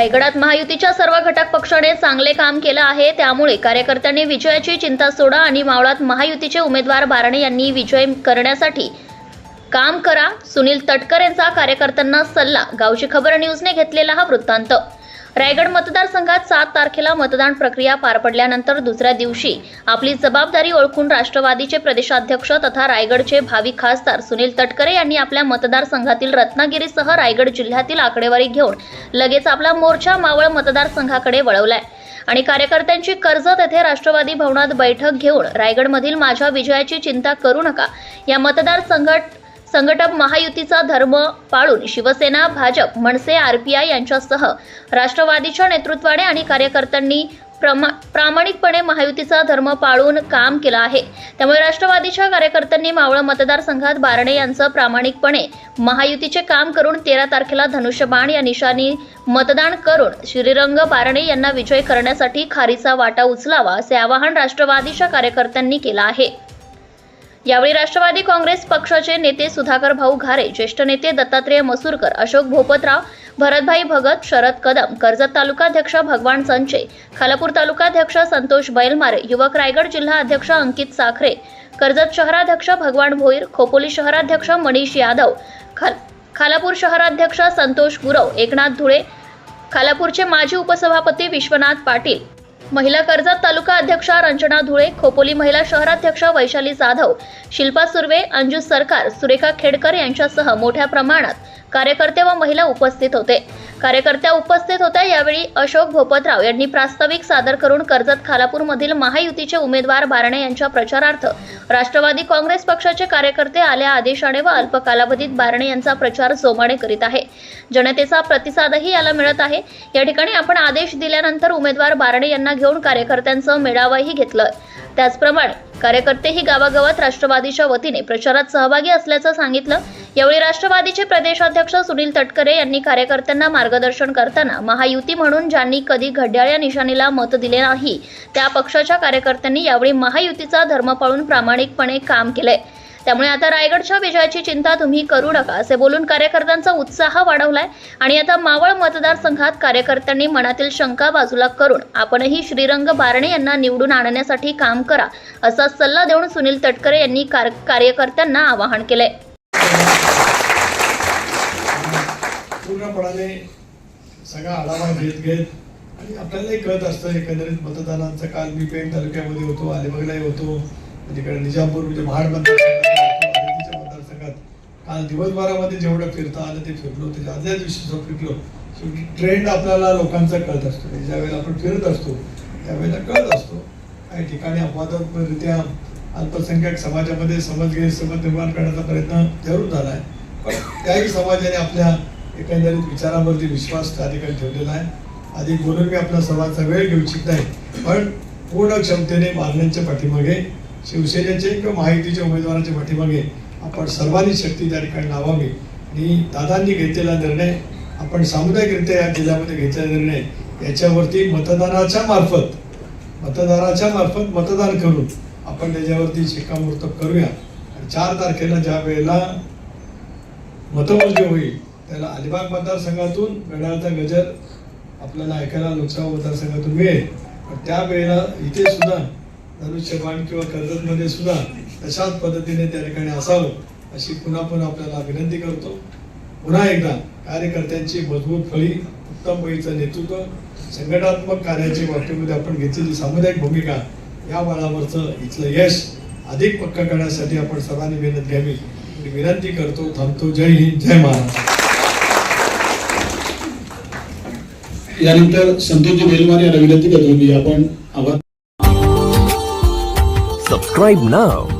रायगडात महायुतीच्या सर्व घटक पक्षाने चांगले काम केलं आहे. त्यामुळे कार्यकर्त्यांनी विजयाची चिंता सोडा आणि मावळात महायुतीचे उमेदवार बारणे यांनी विजय करण्यासाठी काम करा. सुनील तटकर यांचा कार्यकर्त्यांना सल्ला. गावची खबर न्यूजने घेतलेला हा वृत्तांत. रायगड मतदारसंघात सात तारखेला मतदान प्रक्रिया पार पडल्यानंतर दुसऱ्या दिवशी आपली जबाबदारी ओळखून राष्ट्रवादीचे प्रदेशाध्यक्ष तथा रायगडचे भावी खासदार सुनील तटकरे यांनी आपल्या मतदारसंघातील रत्नागिरीसह रायगड जिल्ह्यातील आकडेवारी घेऊन लगेच आपला मोर्चा मावळ मतदारसंघाकडे वळवलाय. आणि कार्यकर्त्यांची कर्जत येथे राष्ट्रवादी भवनात बैठक घेऊन रायगडमधील माझ्या विजयाची चिंता करू नका. या मतदारसंघट संघटक महायुतीचा धर्म पाळून शिवसेना भाजप मनसे आरपीआय यांच्यासह राष्ट्रवादीच्या नेतृत्वाने आणि कार्यकर्त्यांनी प्रमा प्रामाणिकपणे महायुतीचा धर्म पाळून काम केलं आहे. त्यामुळे राष्ट्रवादीच्या कार्यकर्त्यांनी मावळ मतदारसंघात बारणे यांचं प्रामाणिकपणे महायुतीचे काम करून तेरा तारखेला धनुष्यबाण या निशाणी मतदान करून श्रीरंग बारणे यांना विजय करण्यासाठी खारीचा वाटा उचलावा असे आवाहन राष्ट्रवादीच्या कार्यकर्त्यांनी केलं आहे. यावेळी राष्ट्रवादी काँग्रेस पक्षाचे नेते सुधाकर भाऊ घारे ज्येष्ठ नेते दत्तात्रेय मसूरकर अशोक भोपतराव भरतभाई भगत शरद कदम कर्जत तालुकाध्यक्ष भगवान संचे खालापूर तालुकाध्यक्ष संतोष बैलमारे युवक रायगड जिल्हा अध्यक्ष अंकित साखरे कर्जत शहराध्यक्ष भगवान भोईर खोपोली शहराध्यक्ष मनीष यादव खाल खालापूर शहराध्यक्ष संतोष गुरव एकनाथ धुळे खालापूरचे माजी उपसभापती विश्वनाथ पाटील महिला कर्जत तालुका अध्यक्षा रंजना धुळे खोपोली महिला शहराध्यक्ष वैशाली जाधव शिल्पा सुर्वे अंजू सरकार सुरेखा खेडकर यांच्यासह मोठ्या प्रमाणात कार्यकर्ते व महिला उपस्थित होते. कार्यकर्त्या उपस्थित होत्या यावेळी अशोक भोपतराव यांनी प्रास्ताविक सादर करून कर्जत खालापूरमधील महायुतीचे उमेदवार बारणे यांच्या प्रचारार्थ राष्ट्रवादी काँग्रेस पक्षाचे कार्यकर्ते आल्या आदेशाने व अल्प कालावधीत बारणे यांचा प्रचार जोमाने करीत आहे. जनतेचा प्रतिसादही याला मिळत आहे. या ठिकाणी आपण आदेश दिल्यानंतर उमेदवार बारणे यांना घेऊन कार्यकर्त्यांचं मेळावाही घेतलं त्याचप्रमाणे कार्यकर्तेही गावागावात राष्ट्रवादीच्या वतीने प्रचारात सहभागी असल्याचं सांगितलं. यावेळी राष्ट्रवादीचे प्रदेशाध्यक्ष सुनील तटकरे यांनी कार्यकर्त्यांना मार्गदर्शन करताना महायुती म्हणून ज्यांनी कधी घड्याळ या निशाणीला मत दिले नाही त्या पक्षाच्या कार्यकर्त्यांनी यावेळी महायुतीचा धर्म पाळून प्रामाणिकपणे काम केलंय. त्यामुळे आता रायगडच्या विजयाची चिंता तुम्ही करू नका असे बोलून कार्यकर्त्यांचा उत्साह वाढवलाय. आणि आता मावळ मतदारसंघात कार्यकर्त्यांनी मनातील शंका बाजूला करून आपणही श्रीरंग बारणे यांना निवडून आणण्यासाठी काम करा असा सल्ला देऊन सुनील तटकरे यांनी कार- कार्यकर्त्यांना आवाहन केले पूर्णपणाने सगळा आढावा घेत घेत आणि आपल्यालाही कळत असतं एकंदरीत मतदानांचा काल मी पेण तालुक्यामध्ये होतो अलिबागलाही होतो म्हणजे तिकडे निजामपूर म्हणजे महाड मतदार आज दिवसभरामध्ये जेवढं फिरता आलं ते फिरलो त्याच्या आदल्या दिवशी जो फिरलो शेवटी ट्रेंड आपल्याला लोकांचा कळत असतो. ज्या ज्यावेळेला आपण फिरत असतो त्यावेळेला कळत असतो. काही ठिकाणी अपवादात्मकरित्या अल्पसंख्याक समाजामध्ये समज समज निर्माण करण्याचा प्रयत्न जरूर झाला आहे पण त्याही समाजाने आपल्या एकंदरीत विचारांवरती विश्वास त्या ठिकाणी ठेवलेला आहे. अधिक बोलून मी आपला सर्वांचा वेळ घेऊ इच्छित नाही पण पूर्ण क्षमतेने मागण्यांच्या पाठीमागे शिवसेनेचे किंवा माहितीच्या उमेदवारांच्या पाठीमागे आपण सर्वांनी शक्ती त्या ठिकाणी लावावी. आणि दादांनी घेतलेला निर्णय आपण सामुदायिकरित्या या जिल्ह्यामध्ये घेतलेला निर्णय याच्यावरती मतदानाच्या मार्फत मतदाराच्या मार्फत मतदान करून आपण त्याच्यावरती शिक्कामोर्तब करूया. आणि चार तारखेला ज्या वेळेला मतमोजणी होईल त्याला अलिबाग मतदारसंघातून घड्याळचा गजर आपल्याला ऐकायला लोकसभा मतदारसंघातून मिळेल. पण त्या वेळेला इथे सुद्धा धनुष्यबाण किंवा कर्जतमध्ये सुद्धा तशाच पद्धतीने त्या ठिकाणी असावं अशी पुन्हा पुन्हा आपल्याला विनंती करतो. पुन्हा एकदा कार्यकर्त्यांची मजबूत फळी उत्तम फळीचं नेतृत्व संघटनात्मक कार्याच्या बाबतीमध्ये आपण घेतलेली सामुदायिक भूमिका या बळावरचं इथलं यश अधिक पक्क करण्यासाठी आपण सर्वांनी मेहनत घ्यावी. मी विनंती करतो थांबतो. जय हिंद जय महाराष्ट्र. यानंतर संतोषजी बेलमार यांना विनंती करतो की आपण आवाज Subscribe now